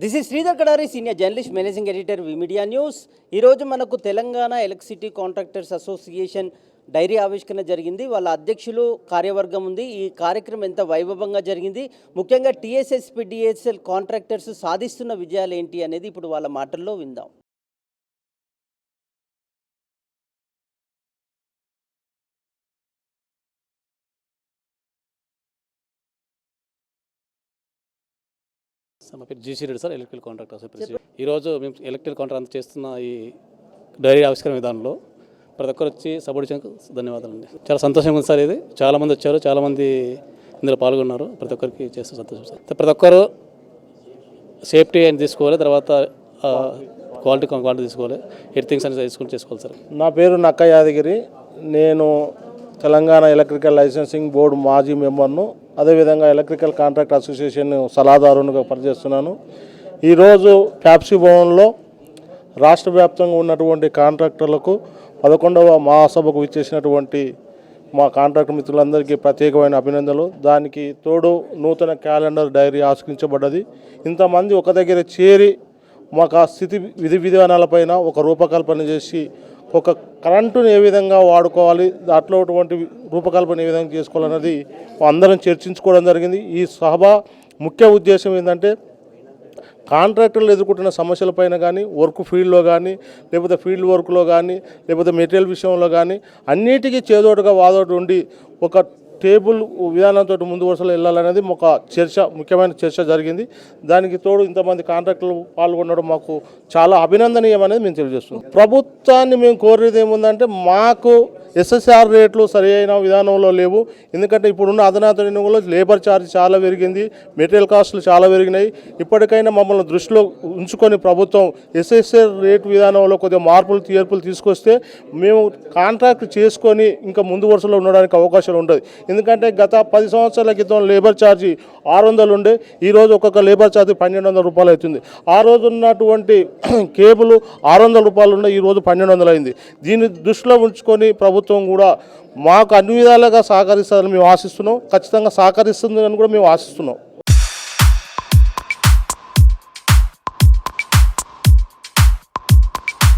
This is Sridhar Kadari senior journalist managing editor media news ఈరోజు మనకు Telangana electricity contractors association diary ఆవిష్కరణ జరిగింది. వాళ్ళ అధ్యక్షులు కార్యవర్గం ఉంది. ఈ కార్యక్రమం ఎంత వైభవంగా జరిగింది. ముఖ్యంగా టీఎస్ఎస్పి డిఎస్ఎల్ కాంట్రాక్టర్స్ సాధిస్తున్న విజయాలు ఏంటి అనేది ఇప్పుడు వాళ్ళ మాటల్లో విందాం. సార్ మా పేరు GC Reddy sir electrical contract association ఈరోజు మేము ఎలక్ట్రికల్ కాంట్రాక్ట్ చేస్తున్న ఈ డైరీ ఆవిష్కరణ విధానంలో ప్రతి ఒక్కరు వచ్చి సపోర్ట్ ధన్యవాదాలు అండి. చాలా సంతోషంగా ఉంది సార్ ఇది. చాలామంది వచ్చారు చాలామంది ఇందులో పాల్గొన్నారు. ప్రతి ఒక్కరికి చేస్తే సంతోషం సార్. ప్రతి ఒక్కరు సేఫ్టీ అని తీసుకోవాలి తర్వాత క్వాలిటీ క్వాలిటీ తీసుకోవాలి. ఎడిటింగ్స్ అనేది తీసుకుని చేసుకోవాలి సార్. నా పేరు నక్క యాదగిరి. నేను తెలంగాణ ఎలక్ట్రికల్ లైసెన్సింగ్ బోర్డు మాజీ మెంబర్ను అదేవిధంగా ఎలక్ట్రికల్ కాంట్రాక్ట్ అసోసియేషన్ సలహాదారునిగా పనిచేస్తున్నాను. ఈరోజు ఫ్యాప్సీ భవన్లో రాష్ట్ర వ్యాప్తంగా ఉన్నటువంటి కాంట్రాక్టర్లకు పదకొండవ మహాసభకు ఇచ్చేసినటువంటి మా కాంట్రాక్ట్ మిత్రులందరికీ ప్రత్యేకమైన అభినందనలు. దానికి తోడు నూతన క్యాలెండర్ డైరీ ఆవిష్కరించబడ్డది ఇంతమంది ఒక దగ్గర చేరి మాకు ఆ స్థితి విధి విధానాలపైన ఒక రూపకల్పన చేసి ఒక కరెంటుని ఏ విధంగా వాడుకోవాలి దాంట్లో అటువంటి రూపకల్పన ఏ విధంగా చేసుకోవాలన్నది అందరం చర్చించుకోవడం జరిగింది. ఈ సభ ముఖ్య ఉద్దేశం ఏంటంటే కాంట్రాక్టర్లు ఎదుర్కొంటున్న సమస్యలపైన కానీ వర్క్ ఫీల్డ్లో కానీ లేకపోతే ఫీల్డ్ వర్క్లో కానీ లేకపోతే మెటీరియల్ విషయంలో కానీ అన్నిటికీ చేదోడుగా వాదోడు ఉండి ఒక టేబుల్ విధానంతో ముందు వరుసలో వెళ్ళాలనేది ఒక చర్చ ముఖ్యమైన చర్చ జరిగింది. దానికి తోడు ఇంతమంది కాంట్రాక్టర్లు పాల్గొనడం మాకు చాలా అభినందనీయం అనేది మేము తెలియజేస్తున్నాం. ప్రభుత్వాన్ని మేము కోరేది ఏముందంటే మాకు ఎస్ఎస్ఆర్ రేట్లు సరి అయిన విధానంలో లేవు. ఎందుకంటే ఇప్పుడున్న అధునాతన యుగంలో లేబర్ ఛార్జ్ చాలా పెరిగింది. మెటీరియల్ కాస్టులు చాలా పెరిగినాయి. ఇప్పటికైనా మమ్మల్ని దృష్టిలో ఉంచుకొని ప్రభుత్వం ఎస్ఎస్ఆర్ రేటు విధానంలో కొద్దిగా మార్పులు తీర్పులు తీసుకొస్తే మేము కాంట్రాక్ట్ చేసుకొని ఇంకా ముందు వరుసలో ఉండడానికి అవకాశాలు ఉంటుంది ఎందుకంటే గత పది సంవత్సరాల క్రితం లేబర్ ఛార్జీ ఆరు వందలు ఉండే. ఈరోజు ఒక్కొక్క లేబర్ ఛార్జీ పన్నెండు వందల రూపాయలు అవుతుంది. ఆ రోజు ఉన్నటువంటి కేబుల్ ఆరు వందల రూపాయలు ఉండే ఈరోజు పన్నెండు వందలు అయింది. దీన్ని దృష్టిలో ఉంచుకొని ప్రభుత్వం ప్రభుత్వం కూడా మాకు అన్ని విధాలుగా సహకరిస్తుందని మేము ఆశిస్తున్నాం. ఖచ్చితంగా సహకరిస్తుందని కూడా మేము ఆశిస్తున్నాం.